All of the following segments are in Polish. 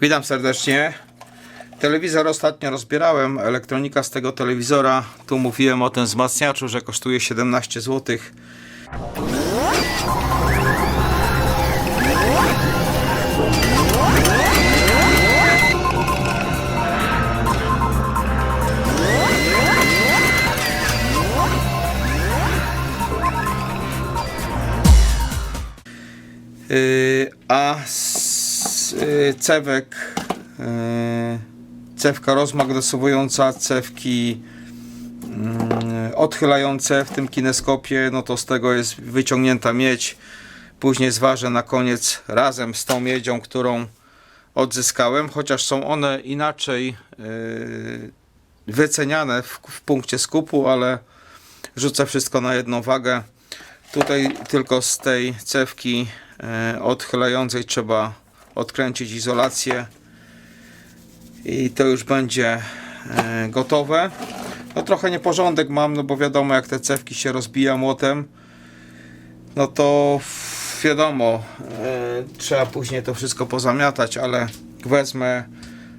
Witam serdecznie. Telewizor ostatnio rozbierałem, elektronika z tego telewizora. Tu mówiłem o tym wzmacniaczu, że kosztuje 17 zł. Yy, a cewek, yy, cewka rozmagnesowująca, cewki yy, odchylające w tym kineskopie, no to z tego jest wyciągnięta miedź. Później zważę na koniec razem z tą miedzią, którą odzyskałem, chociaż są one inaczej yy, wyceniane w, w punkcie skupu, ale rzucę wszystko na jedną wagę. Tutaj tylko z tej cewki odchylającej trzeba odkręcić izolację i to już będzie e, gotowe. No trochę nieporządek mam, no bo wiadomo jak te cewki się rozbija młotem, no to wiadomo, e, trzeba później to wszystko pozamiatać, ale wezmę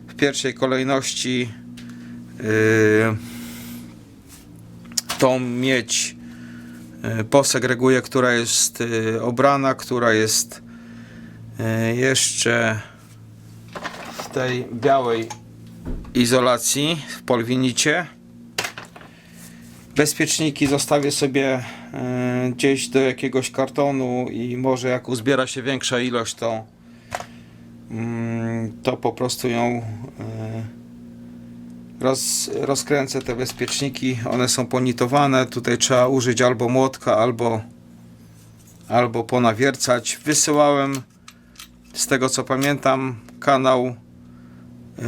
w pierwszej kolejności e, tą miedź e, posegreguję, która jest obrana, która jest jeszcze w tej białej izolacji w polwinicie. Bezpieczniki zostawię sobie e, gdzieś do jakiegoś kartonu i może jak uzbiera się większa ilość, to mm, to po prostu ją e, roz, rozkręcę te bezpieczniki, one są ponitowane, tutaj trzeba użyć albo młotka, albo albo ponawiercać. Wysyłałem z tego co pamiętam kanał yy,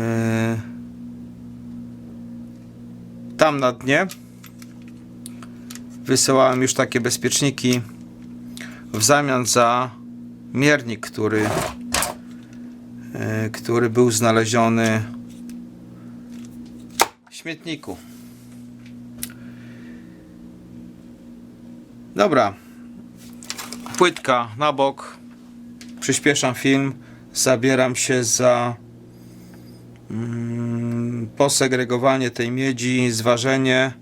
tam na dnie wysyłałem już takie bezpieczniki w zamian za miernik, który yy, który był znaleziony śmietniku. Dobra. Płytka na bok. Przyspieszam film. Zabieram się za mm, posegregowanie tej miedzi, zważenie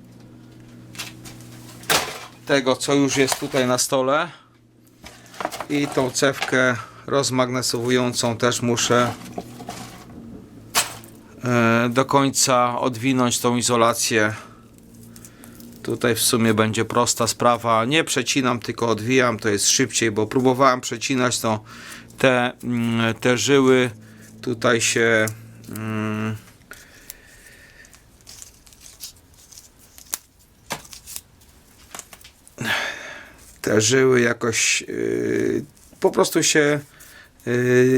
tego, co już jest tutaj na stole. I tą cewkę rozmagnesowującą też muszę e, do końca odwinąć tą izolację. Tutaj w sumie będzie prosta sprawa. Nie przecinam, tylko odwijam, to jest szybciej, bo próbowałem przecinać, to te, mm, te żyły tutaj się mm, te żyły jakoś yy, po prostu się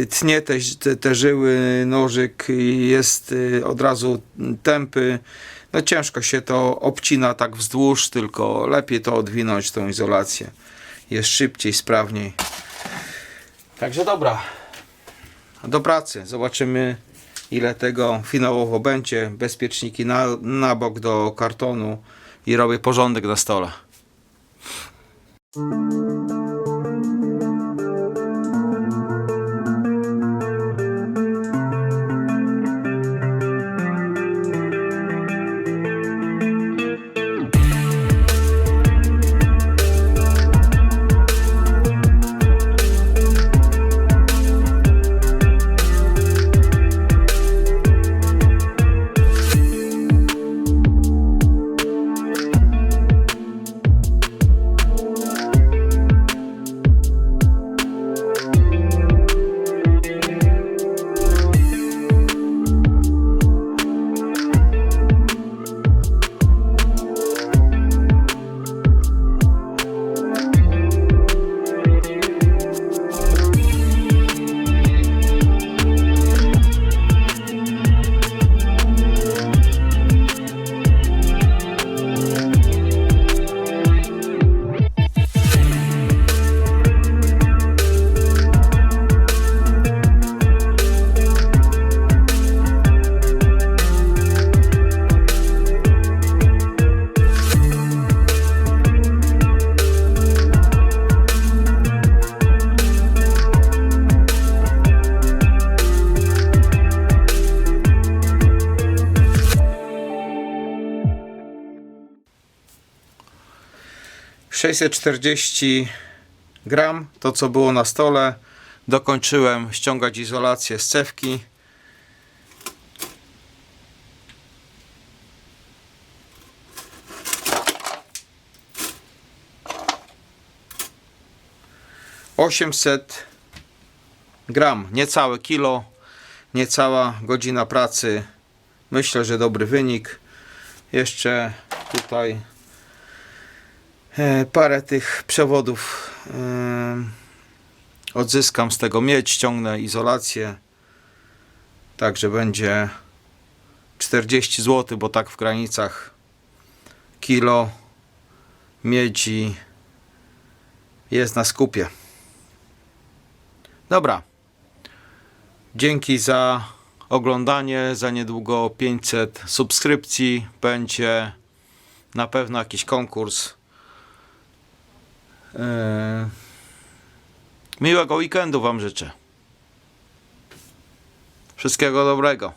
tnie te, te, te żyły, nożyk jest yy, od razu tępy. No ciężko się to obcina tak wzdłuż, tylko lepiej to odwinąć, tą izolację. Jest szybciej, sprawniej. Także dobra. Do pracy. Zobaczymy ile tego finałowo będzie. Bezpieczniki na, na bok do kartonu i robię porządek na stole. 640 gram, to co było na stole. Dokończyłem ściągać izolację z cewki. Osiemset gram, niecałe kilo, niecała godzina pracy. Myślę, że dobry wynik. Jeszcze tutaj parę tych przewodów e, odzyskam z tego miedź, ściągnę izolację. Także będzie 40 zł, bo tak w granicach kilo miedzi jest na skupie. Dobra. Dzięki za oglądanie. Za niedługo 500 subskrypcji. Będzie na pewno jakiś konkurs. Eee, Miłego weekendu Wam życzę. Wszystkiego dobrego.